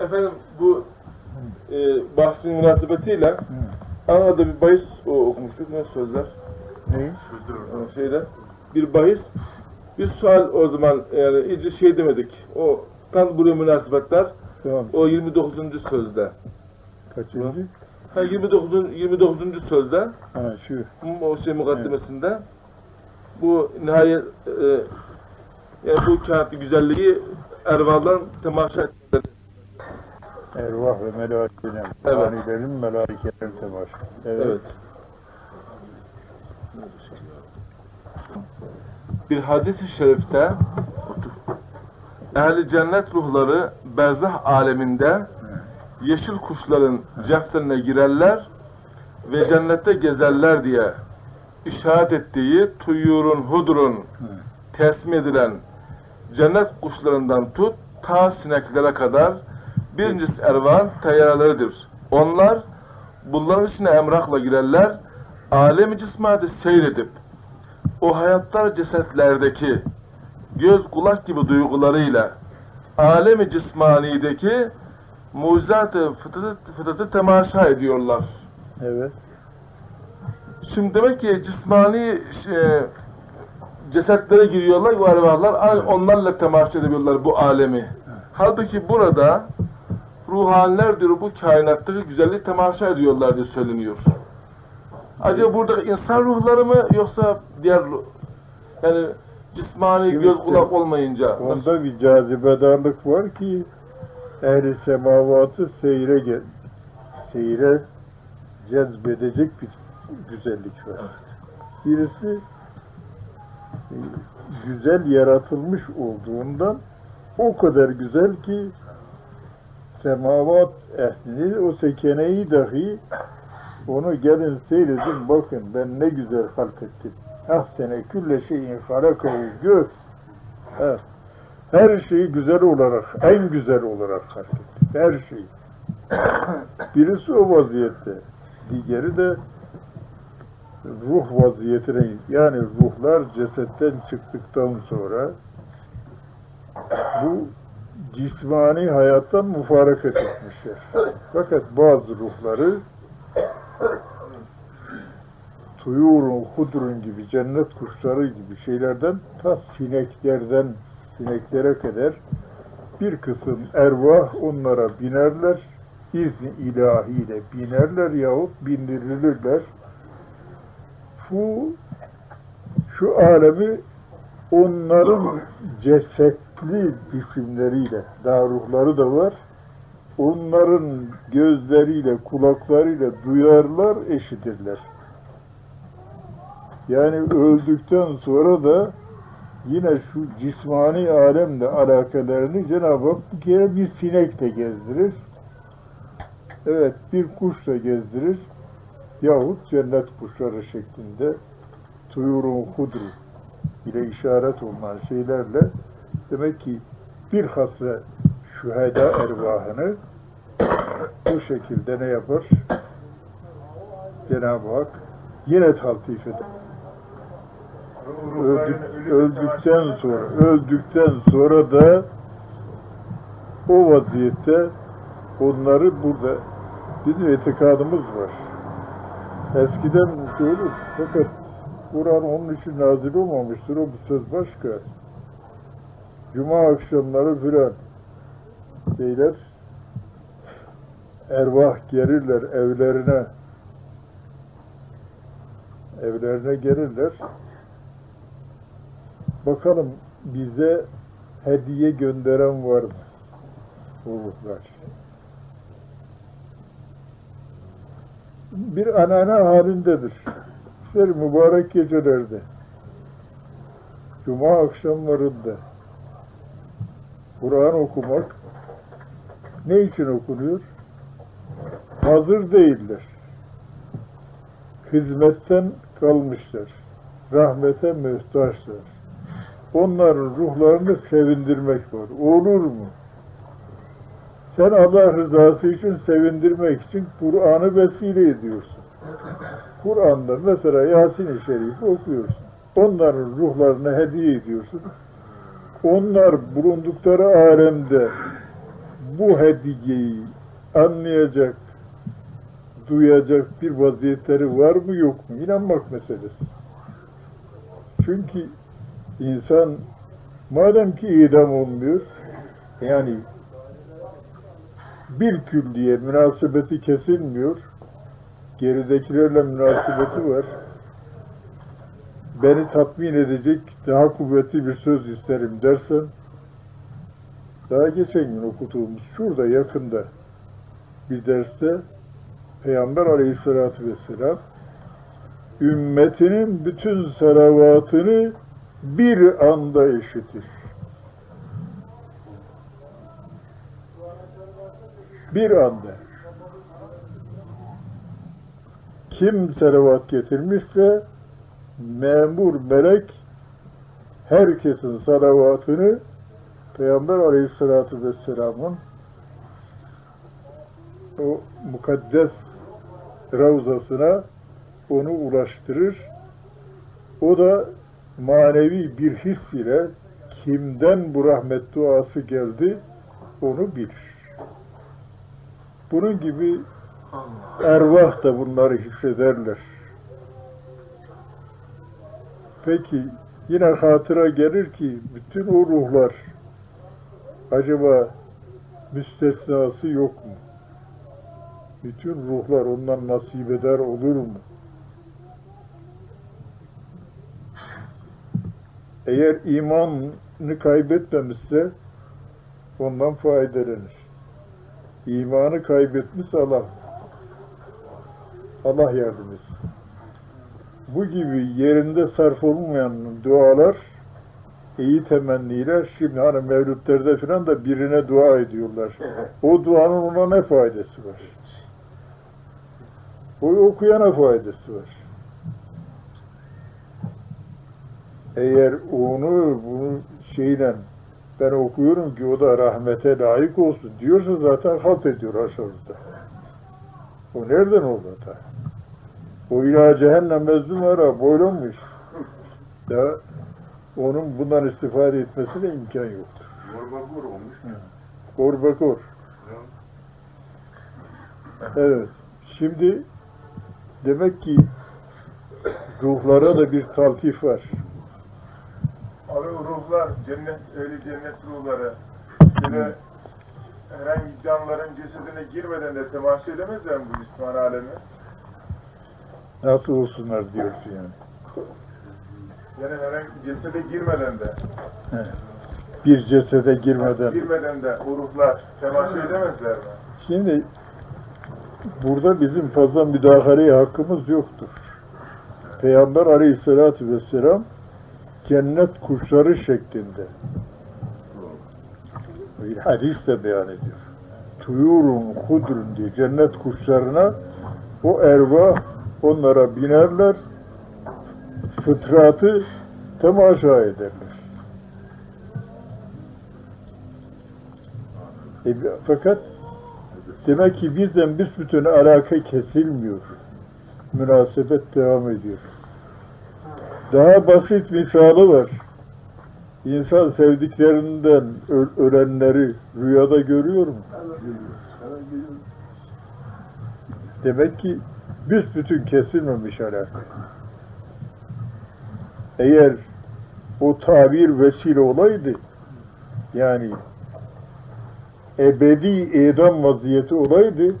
Efendim bu e, bahsin münasebetiyle Anadolu'da bir bahis o, okumuştuk. Ne sözler? Ne? E, şeyde. Bir bahis. Bir sual o zaman yani iyice şey demedik. O tam buraya münasebetler. Tamam. O 29. sözde. Kaçıncı? Ha 29. 29. sözde. Ha şu. o şey mukaddimesinde bu nihayet e, yani bu kağıtlı güzelliği ervaldan temaşa ettiler. Ervah ve melaikeler. Evet. Fanilerin melaikeler temaşa. Evet. Bir hadis-i şerifte ehli cennet ruhları berzah aleminde yeşil kuşların cefsenine girerler ve cennette gezerler diye işaret ettiği tuyurun hudurun teslim edilen cennet kuşlarından tut ta sineklere kadar birincisi ervan tayyalarıdır. Onlar bunların içine emrakla girerler, alemi cismadi seyredip o hayatlar cesetlerdeki göz kulak gibi duygularıyla alemi cismanideki mucizat-ı fıtratı, fıtratı temaşa ediyorlar. Evet. Şimdi demek ki cismani şey, cesetlere giriyorlar bu ervahlar, onlarla temaşa ediyorlar bu alemi. Halbuki burada ruhaniler diyor bu kainattaki güzelliği temaşa ediyorlar diye söyleniyor. Acaba burada insan ruhları mı yoksa diğer yani cismani Evet, göz kulak olmayınca nasıl? Onda bir cazibedarlık var ki ehli semavatı seyre gel seyre cezbedecek bir güzellik var. Birisi güzel yaratılmış olduğundan o kadar güzel ki semavat ehlini o sekeneyi dahi onu gelin seyredin bakın ben ne güzel halk ettim. Ahsene külle şeyin halakahu gök. Evet. Her şeyi güzel olarak, en güzel olarak halk ettim. Her şeyi. Birisi o vaziyette. Diğeri de ruh vaziyetine, yani ruhlar cesetten çıktıktan sonra bu cismani hayattan müfarakat etmişler. Fakat bazı ruhları tuyurun, hudrun gibi, cennet kuşları gibi şeylerden ta sineklerden, sineklere kadar bir kısım ervah onlara binerler, izni ilahiyle binerler yahut bindirilirler. Bu şu alemi onların cesetli cisimleriyle, daha ruhları da var, onların gözleriyle, kulaklarıyla duyarlar, eşitirler. Yani öldükten sonra da yine şu cismani alemle alakalarını Cenab-ı Hak bir kere bir sinekle gezdirir. Evet, bir kuşla gezdirir. Yahut cennet kuşları şeklinde tuyurun hudru ile işaret olunan şeylerle demek ki bir hassa şüheda ervahını bu şekilde ne yapar? Cenab-ı Hak yine taltif eder. Öldük, öldükten sonra, öldükten sonra da o vaziyette onları burada bizim itikadımız var. Eskiden söylüyor fakat Kur'an onun için nazil olmamıştır. O bu söz başka. Cuma akşamları filan şeyler ervah gelirler evlerine evlerine gelirler. Bakalım bize hediye gönderen var mı? Ruhlar. Bir anane halindedir. İşte mübarek gecelerde. Cuma akşamlarında. Kur'an okumak ne için okunuyor? Hazır değiller. Hizmetten kalmışlar. Rahmete mühtaçlar. Onların ruhlarını sevindirmek var. Olur mu? Sen Allah rızası için sevindirmek için Kur'an'ı vesile ediyorsun. Kur'an'da mesela Yasin-i Şerif'i okuyorsun. Onların ruhlarını hediye ediyorsun. Onlar bulundukları alemde bu hediyeyi anlayacak, duyacak bir vaziyetleri var mı yok mu? İnanmak meselesi. Çünkü insan madem ki idam olmuyor, yani bir külliye münasebeti kesilmiyor, geridekilerle münasebeti var. Beni tatmin edecek daha kuvvetli bir söz isterim dersen, daha geçen gün okuduğumuz şurada yakında bir derste Peygamber aleyhissalatü vesselam ümmetinin bütün seravatını bir anda eşitir. Bir anda. Kim seravat getirmişse memur melek herkesin salavatını Peygamber Aleyhisselatü Vesselam'ın o mukaddes ravzasına onu ulaştırır. O da manevi bir his ile kimden bu rahmet duası geldi onu bilir. Bunun gibi ervah da bunları hissederler. Peki yine hatıra gelir ki bütün o ruhlar acaba müstesnası yok mu? Bütün ruhlar ondan nasip eder olur mu? Eğer imanını kaybetmemişse ondan faydalanır. İmanı kaybetmiş Allah. Allah yardım etsin. Bu gibi yerinde sarf olmayan dualar iyi temenniler şimdi hani mevlütlerde falan da birine dua ediyorlar. O duanın ona ne faydası var? O okuyana faydası var. Eğer onu bunu şeyle ben okuyorum ki o da rahmete layık olsun diyorsa zaten halt ediyor aşağıda. O nereden oldu da? O ila cehennem mezdum ara boylanmış. Ya onun bundan istifade etmesine imkan yoktur. Yorbakur olmuş. Kor bakor. Evet. Şimdi demek ki ruhlara da bir taltif var. Abi ruhlar, cennet, öyle cennet ruhları, böyle herhangi canlıların cesedine girmeden de temaşa edemezler mi bu cisman alemi? Nasıl olsunlar diyorsun yani. Yani herhangi cesede girmeden de, Bir cesede girmeden. girmeden de o ruhlar temaşa edemezler mi? Şimdi burada bizim fazla müdahaleye hakkımız yoktur. Peygamber aleyhissalatü vesselam cennet kuşları şeklinde bir hadisle beyan ediyor. Tuyurun hudrun diye cennet kuşlarına o ervah onlara binerler fıtratı temaşa ederler. E, fakat demek ki bizden büsbütün alaka kesilmiyor. Münasebet devam ediyor. Daha basit misali var. İnsan sevdiklerinden ölenleri rüyada görüyor mu? Demek ki büsbütün kesilmemiş alaka. Eğer o tabir vesile olaydı, yani ebedi idam vaziyeti olaydı,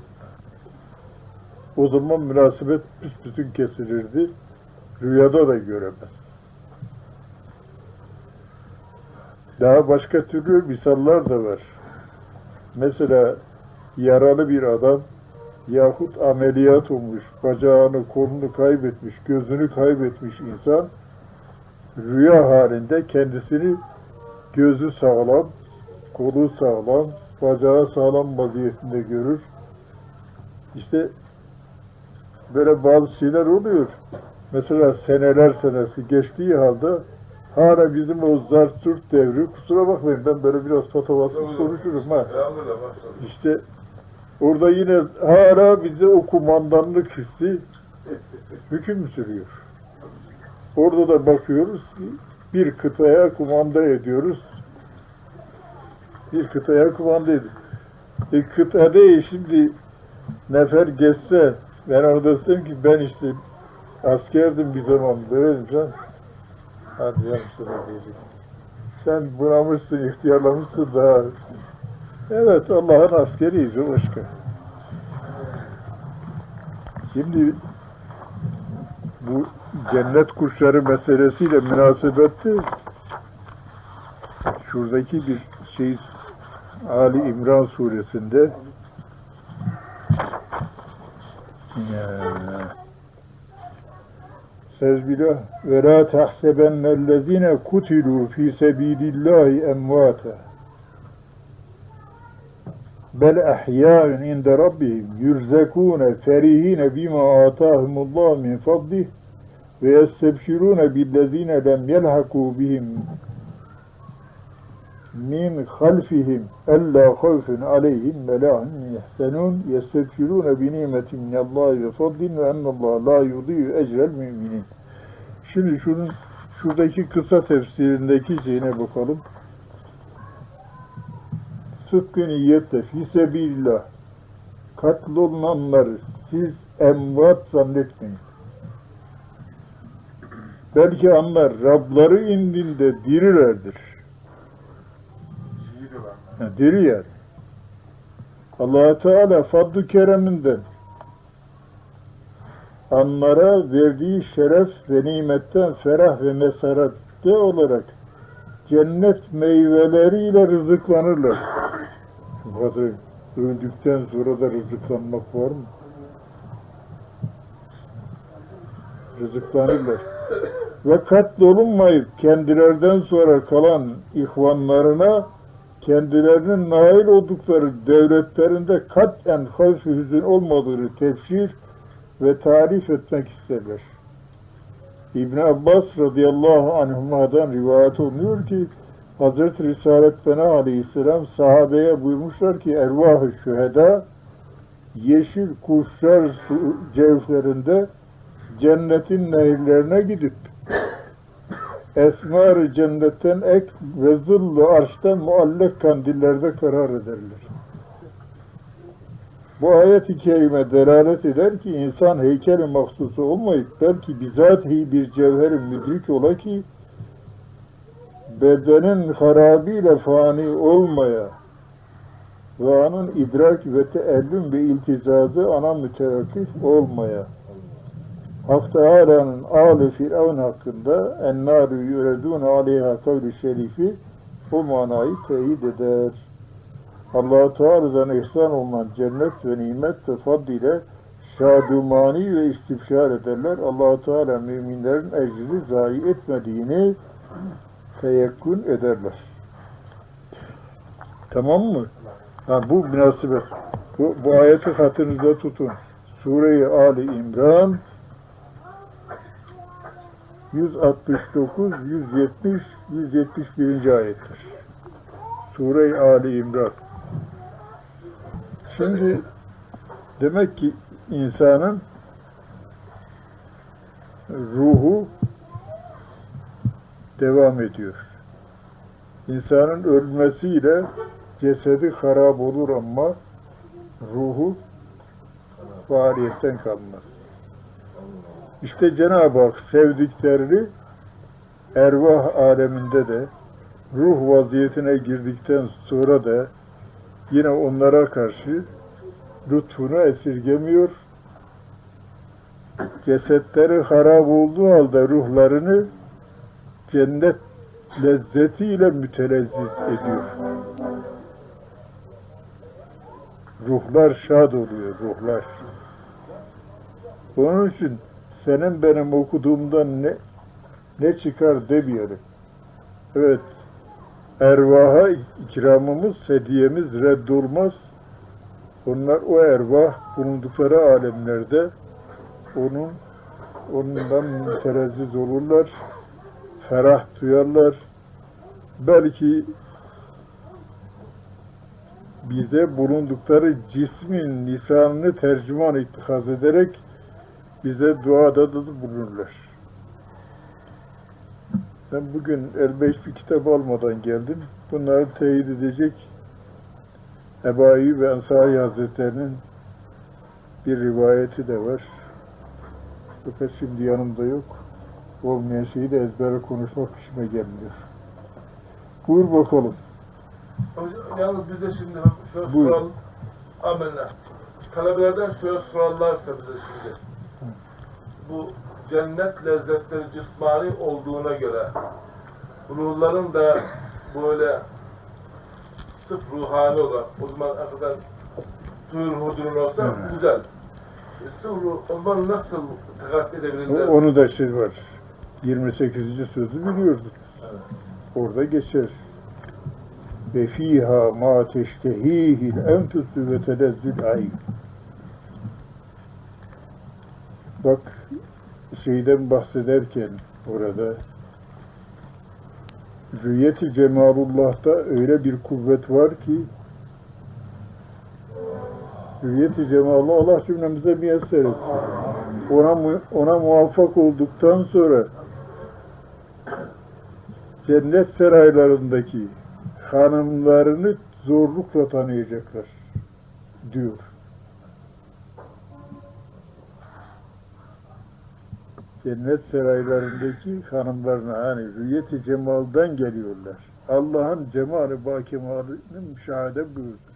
o zaman münasebet büsbütün kesilirdi, rüyada da göremez. Daha başka türlü misallar da var. Mesela yaralı bir adam yahut ameliyat olmuş, bacağını, kolunu kaybetmiş, gözünü kaybetmiş insan rüya halinde kendisini gözü sağlam, kolu sağlam, bacağı sağlam vaziyetinde görür. İşte böyle bazı şeyler oluyor. Mesela seneler senesi geçtiği halde hala bizim o zart surt devri, kusura bakmayın ben böyle biraz patavatsız konuşurum ha. İşte orada yine hala bize o kumandanlık hissi hüküm sürüyor. Orada da bakıyoruz ki bir kıtaya kumanda ediyoruz. Bir kıtaya kumanda ediyoruz. E, kıtada şimdi nefer geçse ben orada desem ki ben işte askerdim bir zaman böyle sen hadi canım sana. Sen bunamışsın, ihtiyarlamışsın daha. Evet Allah'ın askeriyiz o başka. Şimdi bu cennet kuşları meselesiyle münasebetli şuradaki bir şey Ali İmran suresinde Sezbillah ve la tahsebennellezine kutilu fi sebilillahi emvata bel ahya'un inde rabbihim yurzekune ferihine bima atahumullah min fadlih ve yestebşirune billezine lem yelhaku bihim min halfihim ella havfun aleyhim ve la hum yahsenun yestebşirune bi nimetin minallahi ve fadlin ve ennallaha la yudiyu ecrel müminin. Şimdi şunun şuradaki kısa tefsirindeki şeyine bakalım. Sıdkı niyetle fi sebillah katlolunanları siz emvat zannetmeyin. Belki anlar Rabları indinde dirilerdir. Diri yer. allah Teala fadlu kereminden anlara verdiği şeref ve nimetten ferah ve mesaratte olarak cennet meyveleriyle rızıklanırlar. Hadi öldükten sonra da rızıklanmak var mı? Rızıklanırlar. Ve katlolunmayıp kendilerden sonra kalan ihvanlarına kendilerinin nail oldukları devletlerinde katen havf hüzün olmadığını tefsir ve tarif etmek isterler. İbn Abbas radıyallahu anhuma'dan rivayet olunuyor ki Hazreti Risalet Fena aleyhisselam sahabeye buyurmuşlar ki ervah-ı şüheda yeşil kuşlar cevherinde cennetin nehirlerine gidip esmar cennetten ek ve zıllı arştan muallak kandillerde karar ederler. Bu ayet-i kerime delalet eder ki insan heykeli mahsusu olmayıp belki bizatihi bir cevherin müdrik ola ki bedenin harabiyle fani olmaya ve onun idrak ve teellüm ve iltizazı ana mütevakkif olmaya Hak Teala'nın ağlı Firavun hakkında ennâru yüredûne aleyha kavli şerifi bu manayı teyit eder. allah Teala'dan ihsan olunan cennet ve nimet ve fadl ile şadumani ve istifşar ederler. allah Teala müminlerin ecrini zayi etmediğini teyekkün ederler. Tamam mı? Ha, bu münasebet. Bu, bu ayeti hatırınızda tutun. Sure-i Ali İmran 169, 170, 171. ayettir. Sure-i Ali İmran. Şimdi demek ki insanın ruhu devam ediyor. İnsanın ölmesiyle cesedi harap olur ama ruhu faaliyetten kalmaz. İşte Cenab-ı Hak sevdiklerini ervah aleminde de ruh vaziyetine girdikten sonra da yine onlara karşı lütfunu esirgemiyor. Cesetleri harap olduğu halde ruhlarını cennet lezzetiyle mütelezzit ediyor. Ruhlar şad oluyor, ruhlar. Onun için senin benim okuduğumdan ne ne çıkar demeyelim. Evet, ervaha ikramımız, hediyemiz reddolmaz. Onlar o ervah bulundukları alemlerde onun ondan müterezziz olurlar, ferah duyarlar. Belki bize bulundukları cismin lisanını tercüman ittihaz ederek bize duada da bulunurlar. Ben bugün elbette bir kitap almadan geldim. Bunları teyit edecek Ebu Eyyub Ensari Hazretleri'nin bir rivayeti de var. Fakat şimdi yanımda yok. Olmayan şeyi de ezbere konuşmak işime gelmiyor. Buyur bakalım. Hocam, Yalnız biz de şimdi şöyle soralım. Amenna. Talebelerden şöyle sorarlarsa bize şimdi. Bu cennet lezzetleri cismani olduğuna göre ruhların da böyle sırf ruhani olarak o zaman hakikaten suyun hudurun olsa Evet. güzel. E, sırf ruh, o zaman nasıl dikkat edebilirler? Onu da şey var. 28. sözü biliyorduk. Evet. Orada geçer. Ve fiha ma teştehihil enfüsü ve telezzül ayn. Bak şeyden bahsederken orada Rüyeti Cemalullah'ta öyle bir kuvvet var ki Rüyeti Cemalullah Allah cümlemize müyesser etsin. Ona, ona muvaffak olduktan sonra cennet saraylarındaki hanımlarını zorlukla tanıyacaklar diyor. Cennet saraylarındaki hanımlarına hani rüyeti cemaldan geliyorlar. Allah'ın cemali bakemalini müşahede buyurdu.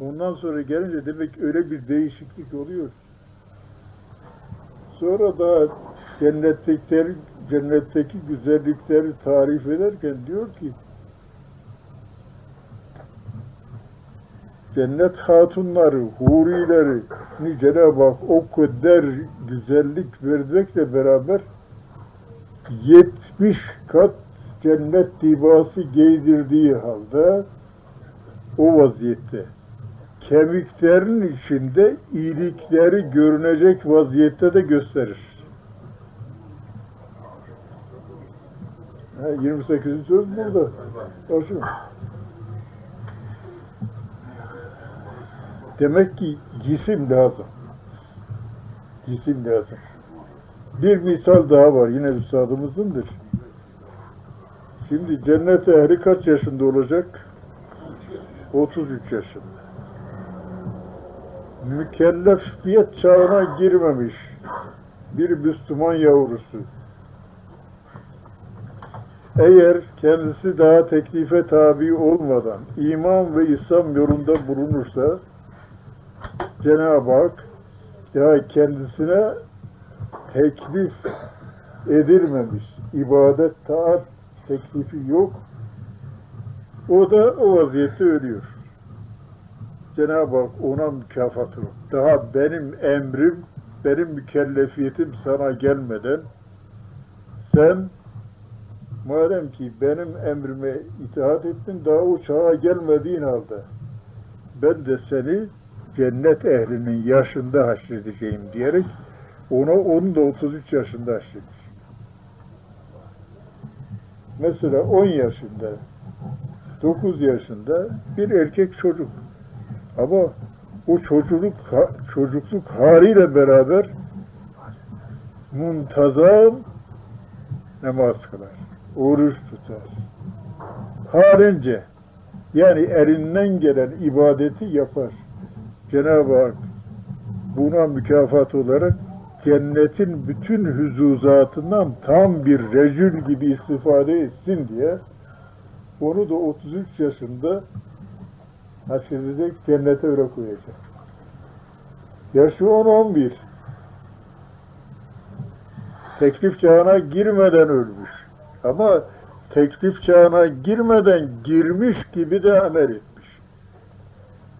Ondan sonra gelince demek öyle bir değişiklik oluyor. Sonra da cennetlikleri, cennetteki güzellikleri tarif ederken diyor ki cennet hatunları, hurileri ni Cenab-ı o kadar güzellik vermekle beraber 70 kat cennet dibası giydirdiği halde o vaziyette kemiklerin içinde iyilikleri görünecek vaziyette de gösterir. Ha, 28. söz burada. Başım. Demek ki cisim lazım. Cisim lazım. Bir misal daha var yine üstadımızındır. Şimdi cennet ehli kaç yaşında olacak? 33 yaşında. Mükellefiyet çağına girmemiş bir Müslüman yavrusu. Eğer kendisi daha teklife tabi olmadan iman ve İslam yolunda bulunursa Cenab-ı Hak daha kendisine teklif edilmemiş. ibadet, taat teklifi yok. O da o vaziyette ölüyor. Cenab-ı Hak ona mükafatı yok. Daha benim emrim, benim mükellefiyetim sana gelmeden sen madem ki benim emrime itaat ettin daha o çağa gelmediğin halde ben de seni cennet ehlinin yaşında haşredeceğim diyerek ona onu da 33 yaşında haşrediyor. Mesela 10 yaşında 9 yaşında bir erkek çocuk ama o çocukluk çocukluk haliyle beraber muntazam namaz kılar, oruç tutar. Halince yani elinden gelen ibadeti yapar. Cenab-ı Hak buna mükafat olarak cennetin bütün hüzuzatından tam bir rejül gibi istifade etsin diye onu da 33 yaşında haşredecek, cennete öyle. Yaşı 10-11. Teklif çağına girmeden ölmüş. Ama teklif çağına girmeden girmiş gibi de amel etmiş.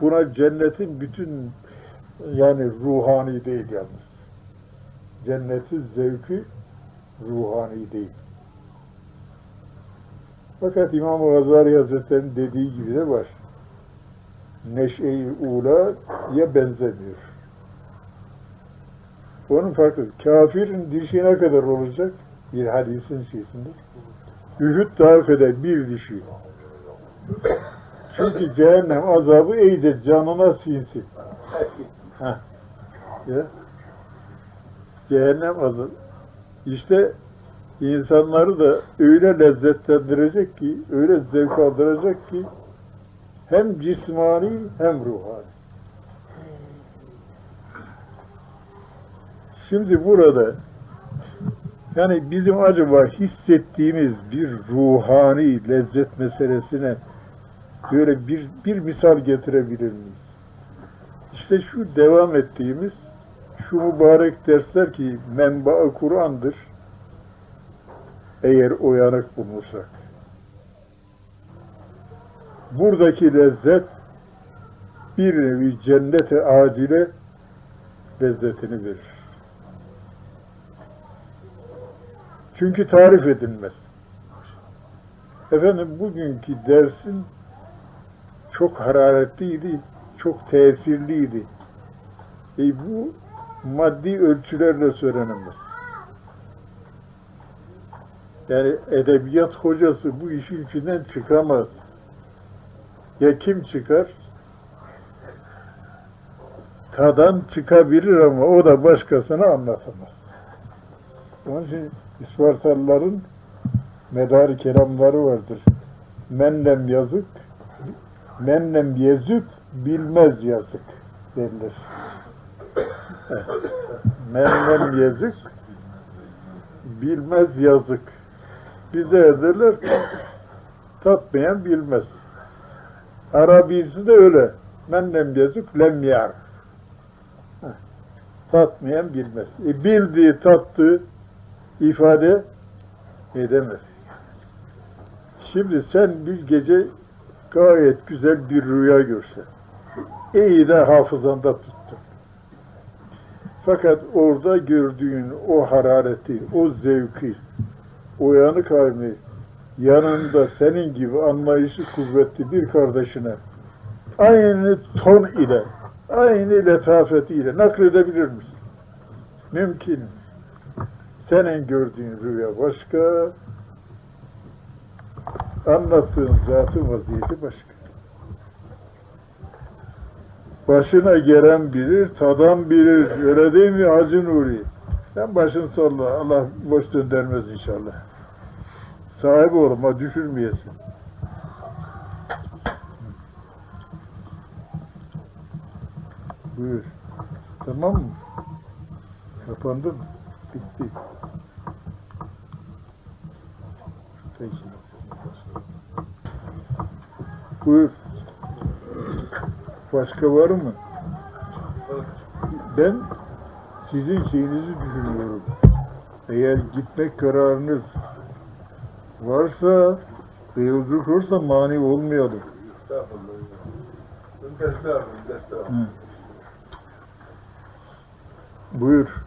Buna cennetin bütün yani ruhani değil yalnız. Cennetin zevki ruhani değil. Fakat İmam Gazali Hazretleri'nin dediği gibi de var. Neşe-i ula'ya benzemiyor. Onun farkı. Kafirin dişi ne kadar olacak? Bir hadisin şeysinde. Ühüt daha kadar bir dişi. Çünkü cehennem azabı iyice canına sinsin. Heh. Ya. Cehennem azabı. İşte insanları da öyle lezzetlendirecek ki, öyle zevk aldıracak ki Hem cismani hem ruhani. Şimdi burada yani bizim acaba hissettiğimiz bir ruhani lezzet meselesine böyle bir, bir misal getirebilir miyiz? İşte şu devam ettiğimiz şu mübarek dersler ki menba Kur'an'dır. Eğer uyanık bulunursak. Buradaki lezzet bir nevi cennete acile lezzetini verir. Çünkü tarif edilmez. Efendim bugünkü dersin çok hararetliydi, çok tesirliydi. E bu maddi ölçülerle söylenemez. Yani edebiyat hocası bu işin içinden çıkamaz. Ya kim çıkar? Tadan çıkabilir ama o da başkasına anlatamaz. Onun için İspartalıların medar kelamları vardır. Mennem yazık, mennem yezük, bilmez yazık derler. Evet. mennem yazık, bilmez yazık. Bize derler tatmayan bilmez. Arabisi de öyle. Mennem yazık, lem yar. Tatmayan bilmez. E, bildiği, tattığı ifade edemez. Şimdi sen bir gece gayet güzel bir rüya görsen, iyi de hafızanda tuttun. Fakat orada gördüğün o harareti, o zevki, uyanık halini yanında senin gibi anlayışı kuvvetli bir kardeşine aynı ton ile, aynı letafetiyle nakledebilir misin? Mümkün. Senin gördüğün rüya başka, anlattığın zatı vaziyeti başka. Başına gelen bilir, tadan bilir. Öyle değil mi Hacı Nuri? Sen başını salla. Allah boş döndürmez inşallah. Sahibi olma, düşürmeyesin. Buyur. Tamam mı? Kapandı mı? Bitti. Peki. Buyur. Başka var mı? Ben sizin şeyinizi düşünüyorum. Eğer gitmek kararınız varsa ve yolculuk olursa mani olmayalım. Estağfurullah. Ders devam. Buyur.